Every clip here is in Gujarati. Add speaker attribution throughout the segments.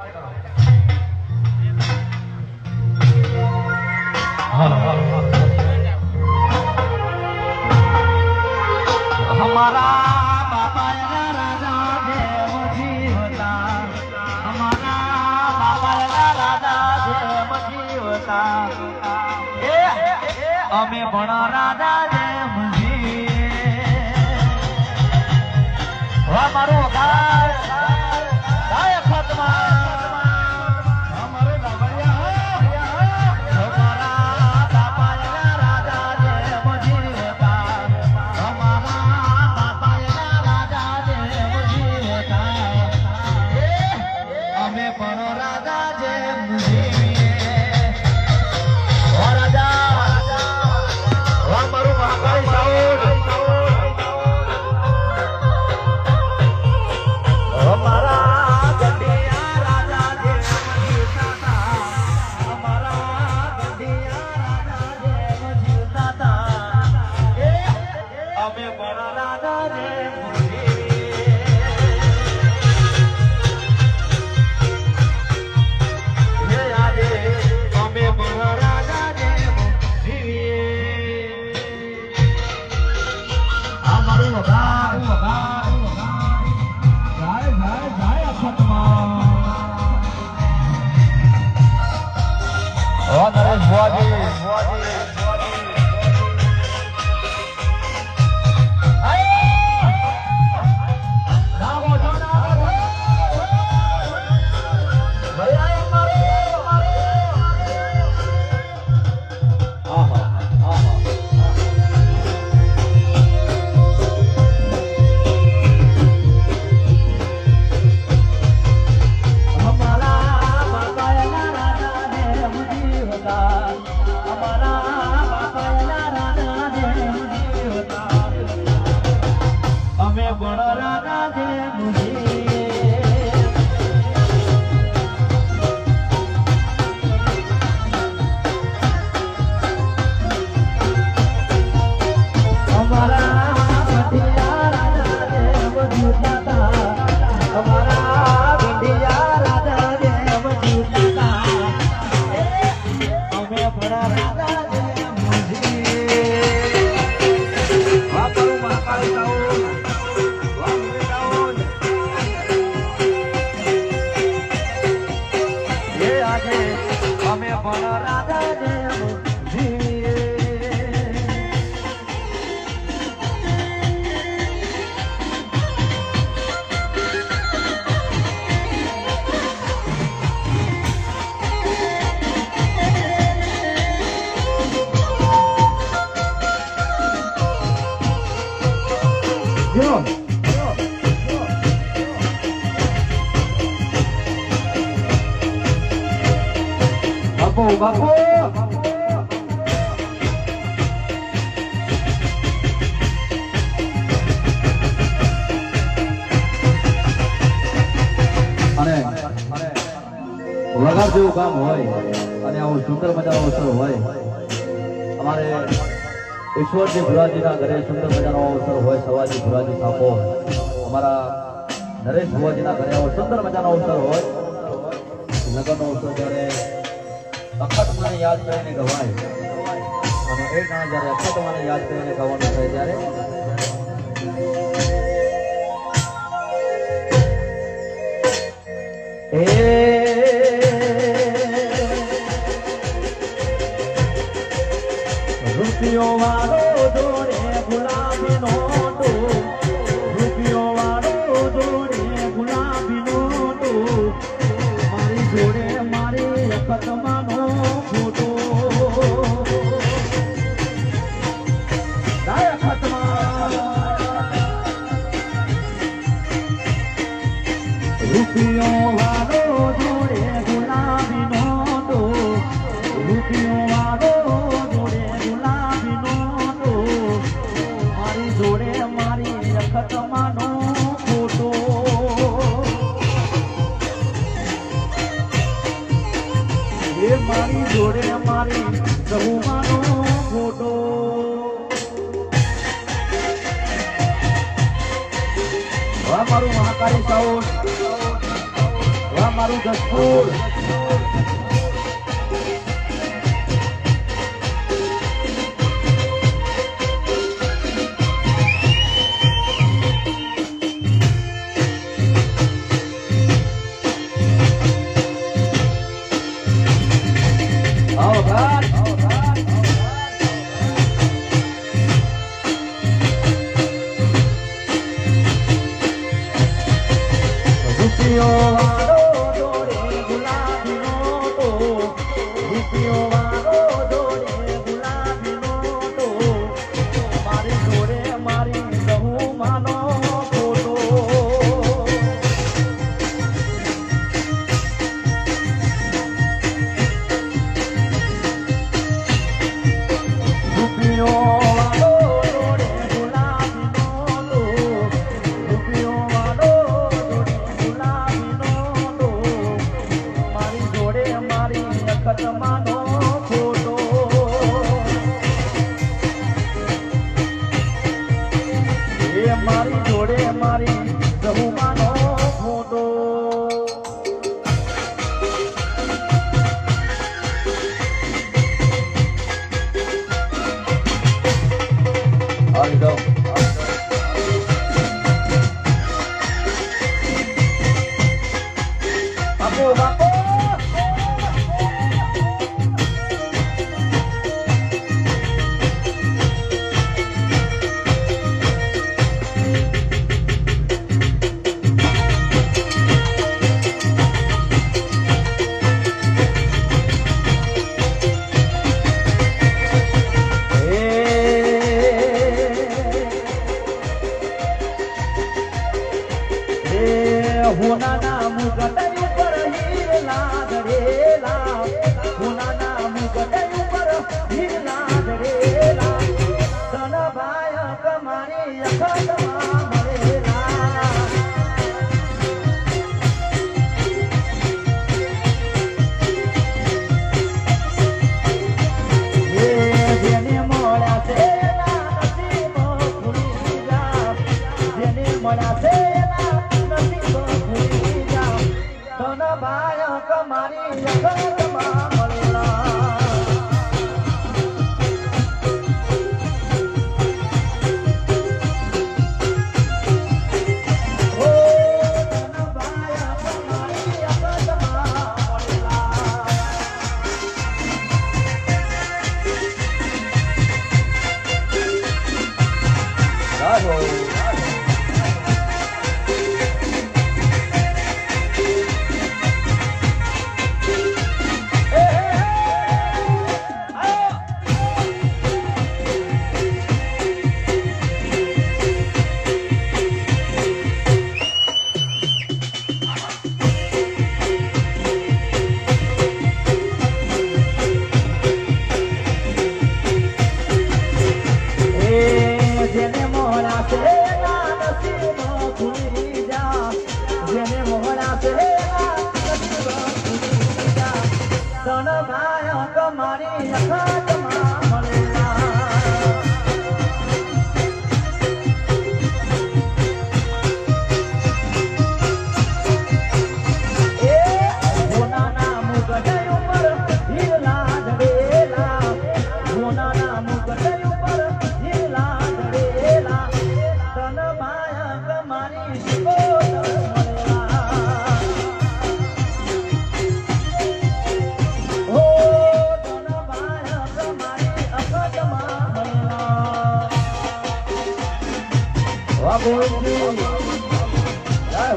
Speaker 1: 아니다. Boa noite, boa noite. બાપુ.
Speaker 2: અને લગાવ જેવું કામ હોય અને આવું સુંદર મજાનો અવસર હોય, અમારે ઈશ્વરજી ભુરાજીના ઘરે સુંદર મજાનો અવસર હોય સવાજી ભુરાજી સાપો અમારા નરેશ ભુવાજીના ઘરે આવો સુંદર મજાનો અવસર હોય. નગરનો અવસર જ્યારે અખત મને યાદ કરીને ગવાય. અને એ ગાણ જ્યારે અખત મને યાદ કરીને ગવાનું થાય ત્યારે
Speaker 1: રૂપિયો વાળો વાહ મારું મહાકાળી સાઉથ વાહ
Speaker 2: મારું જસપુર. வாழ்ந்தோம் la તન ભાય કમારી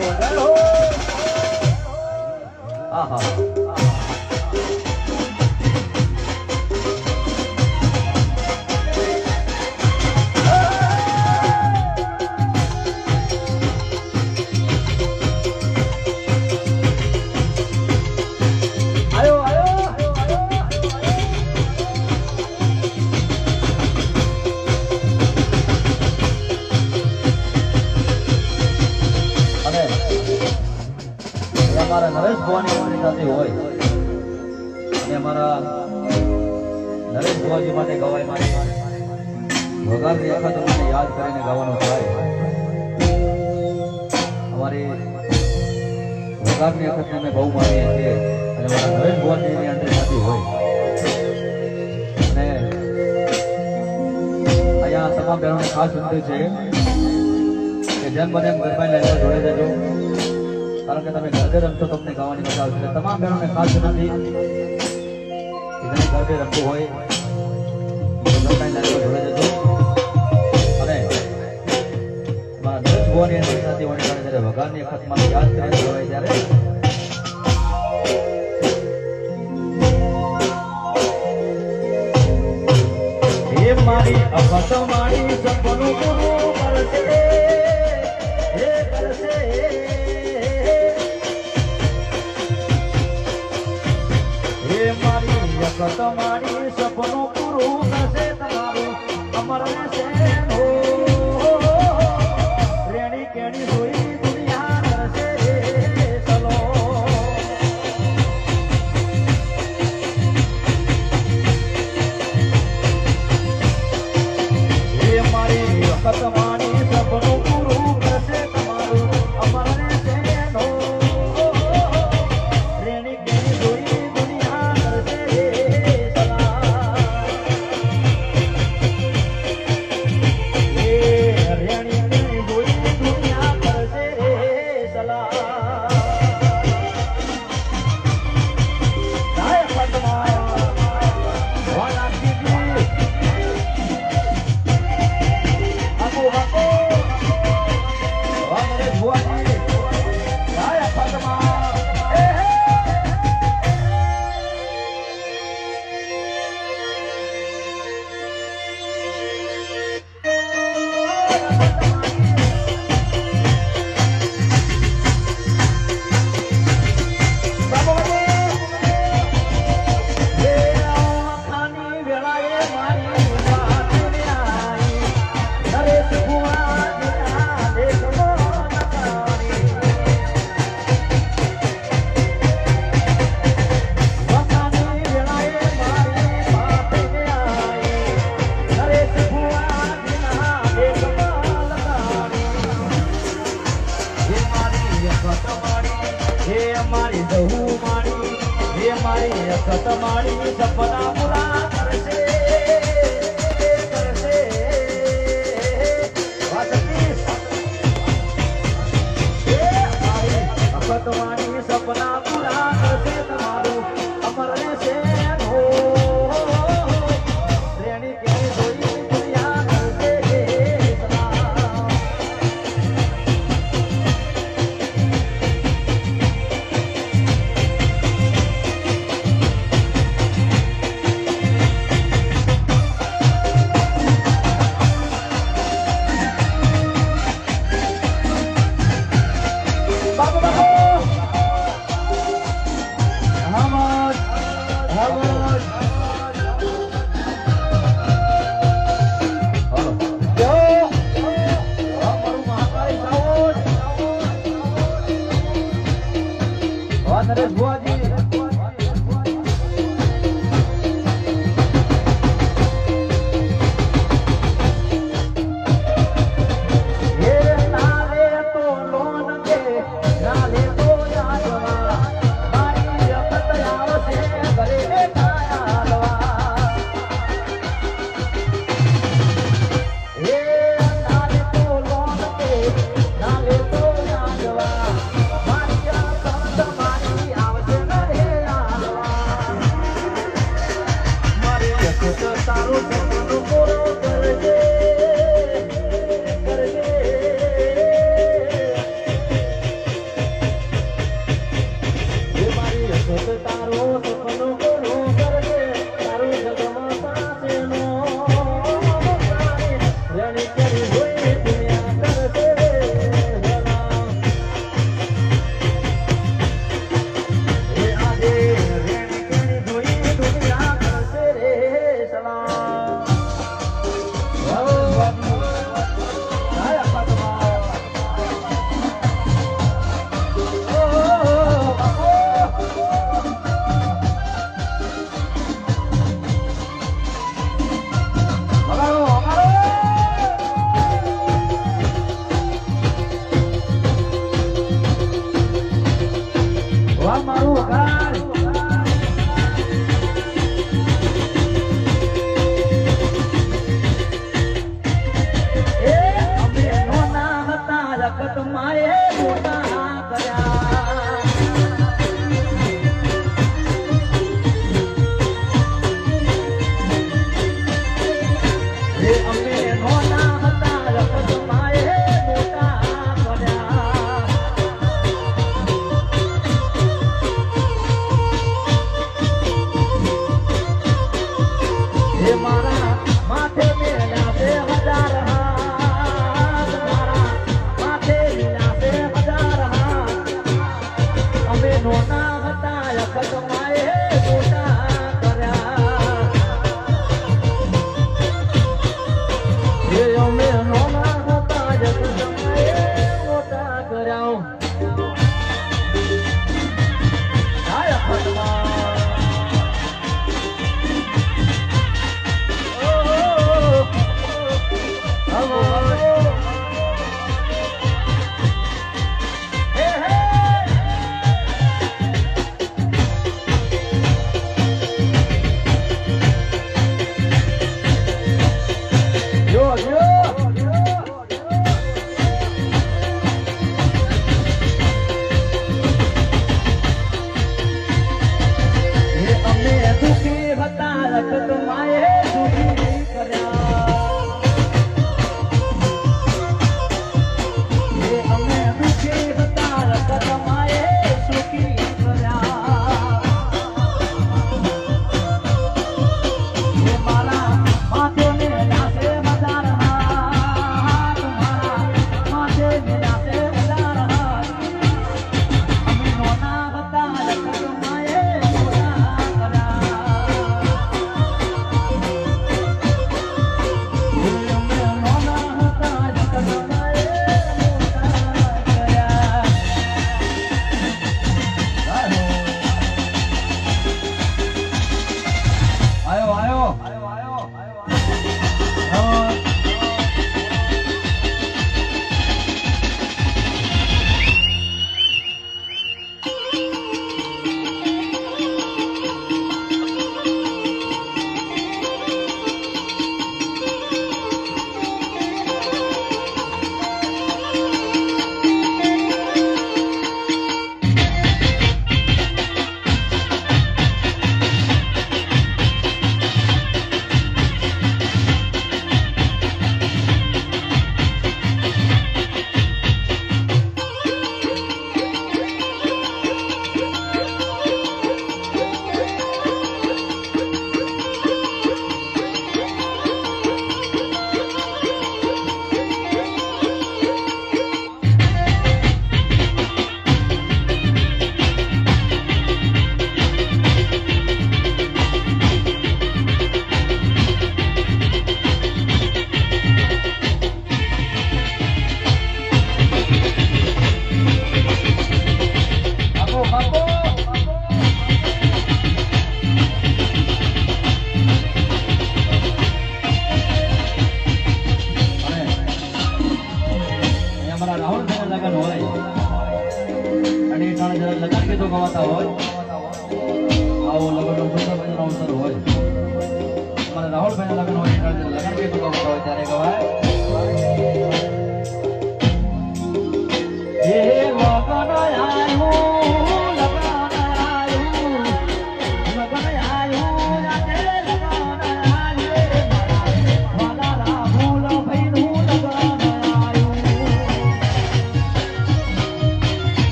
Speaker 2: 好，加！啊好。好 નરેશ ભવાની અમારી સાથે હોય. અને અમારા નરેશ ભવાજી માટે ગવાય માટે વગાડની અખાતો તમને યાદ કરીને ગાવાનો થાય. અમારી વગાડની અખતને અમે બહુ માનીએ છીએ. અને અમારા નરેશ ભવાની અંદર સાથે હોય. અને અહીંયા તમામ બહેનોને ખાસ વિનંતી છે કે જેમ બને મોબાઈલ લાઈનમાં જોડે જજો કારણ કે તમે ગરબે રમશો તો તમને ગાવાની મજા આવશે. તમામ બહેનોને ખાસ વિનંતી ગરબે રમવું હોય અને મારા દરેક ભુવાની સાથે વણી કારણે જ્યારે ભગવાનની હોય ત્યારે મારી અફત મારી સપનું પૂરું કરશે તમારી સપનું પૂરું થશે તમારું. અમર રહેશે তোমার Mother of